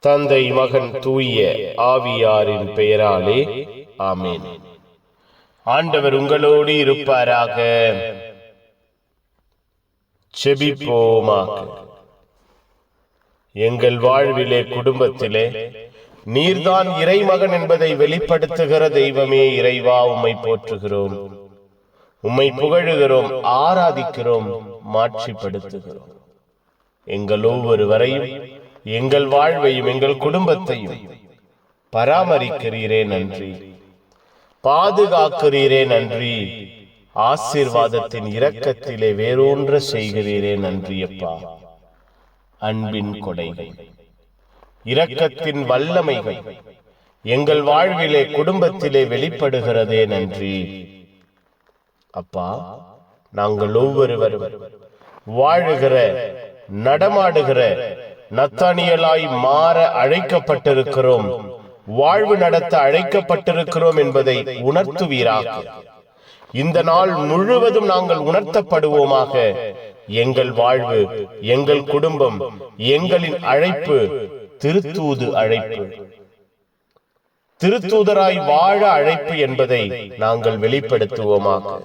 தந்தை மகன் தூய ஆவியாரின் பெயராலே ஆமேன். ஆண்டவர் உங்களோடு இருப்பாராக. செபிப்போமாக. எங்கள் வாழ்விலே குடும்பத்திலே நீர்தான் இறைமகன் என்பதை வெளிப்படுத்துகிற தெய்வமே இறைவா உம்மை போற்றுகிறோம். உம்மை புகழுகிறோம் ஆராதிக்கிறோம் மாட்சிப்படுத்துகிறோம். எங்கள் ஒவ்வொருவரையும் எங்கள் வாழ்வையும் எங்கள் குடும்பத்தையும் பராமரிக்கிறீரே நன்றி. பாதுகாக்கிறீரே நன்றி. ஆசீர்வாதத்தின் இரக்கத்திலே வேரூன்ற செய்கிறீரே நன்றி அப்பா அன்பின் கொடைகள். இரக்கத்தின் வல்லமைகள் எங்கள் வாழ்விலே குடும்பத்திலே வெளிப்படுகிறதே நன்றி. அப்பா நாங்கள் ஒவ்வொருவரும் வாழுகிற நடமாடுகிற நத்தானியலாய் மாற அழைக்கப்பட்டிருக்கிறோம். வாழ்வு நடத்த அழைக்கப்பட்டிருக்கிறோம் என்பதை உணர்த்துவீராக. இந்த நாள் முழுவதும் நாங்கள் உணர்த்தப்படுவோமாக. எங்கள் வாழ்வு எங்கள் குடும்பம் எங்களின் அழைப்பு திருத்தூது அழைப்பு. திருத்தூதராய் வாழ அழைப்பு என்பதை நாங்கள் வெளிப்படுத்துவோமாக.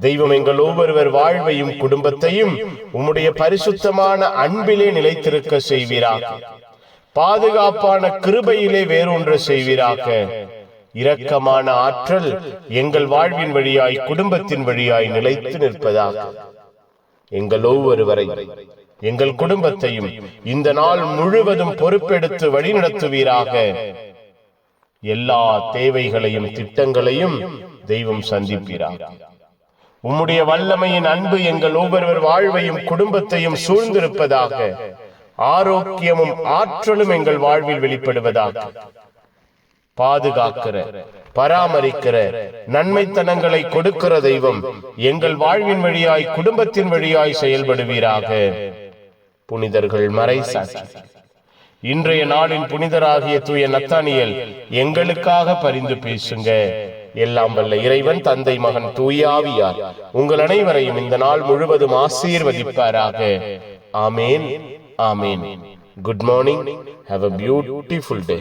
தெய்வம் எங்கள் ஒவ்வொருவர் வாழ்வையும் குடும்பத்தையும் உம்முடைய பரிசுத்தமான அன்பிலே நிலைத்திருக்க செய்வீராக. பாதுகாப்பான கிருபையிலே வேறொன்று செய்வீராக. இரக்கமான ஆற்றல் எங்கள் வாழ்வின் வழியாய் குடும்பத்தின் வழியாய் நிலைத்து நிற்பதாக. எங்கள் ஒவ்வொருவரை எங்கள் குடும்பத்தையும் இந்த நாள் முழுவதும் பொறுப்பெடுத்து வழிநடத்துவீராக. எல்லா தேவைகளையும் திட்டங்களையும் தெய்வம் சந்திப்பீராக. உம்முடைய வல்லமையின் அன்பு எங்கள் ஒவ்வொருவர் வாழ்வையும் குடும்பத்தையும் சூழ்ந்திருப்பதாக. ஆரோக்கியமும் ஆற்றலும் எங்கள் வாழ்வில் வெளிப்படுவதாக. பாதுகாக்கிற பராமரிக்கிற நன்மைத்தனங்களை கொடுக்கிற தெய்வம் எங்கள் வாழ்வின் வழியாய் குடும்பத்தின் வழியாய் செயல்படுவீராக. புனிதர்கள் மறை இன்றைய நாளின் புனிதராகிய தூய நத்தானியல் எங்களுக்காக பரிந்து பேசுங்க. எல்லாம் வல்ல இறைவன் தந்தை மகன் தூயாவியார் உங்கள் அனைவரையும் இந்த நாள் முழுவதும் ஆசீர்வதிப்பாராக. ஆமேன். ஆமேன். Good morning have a beautiful day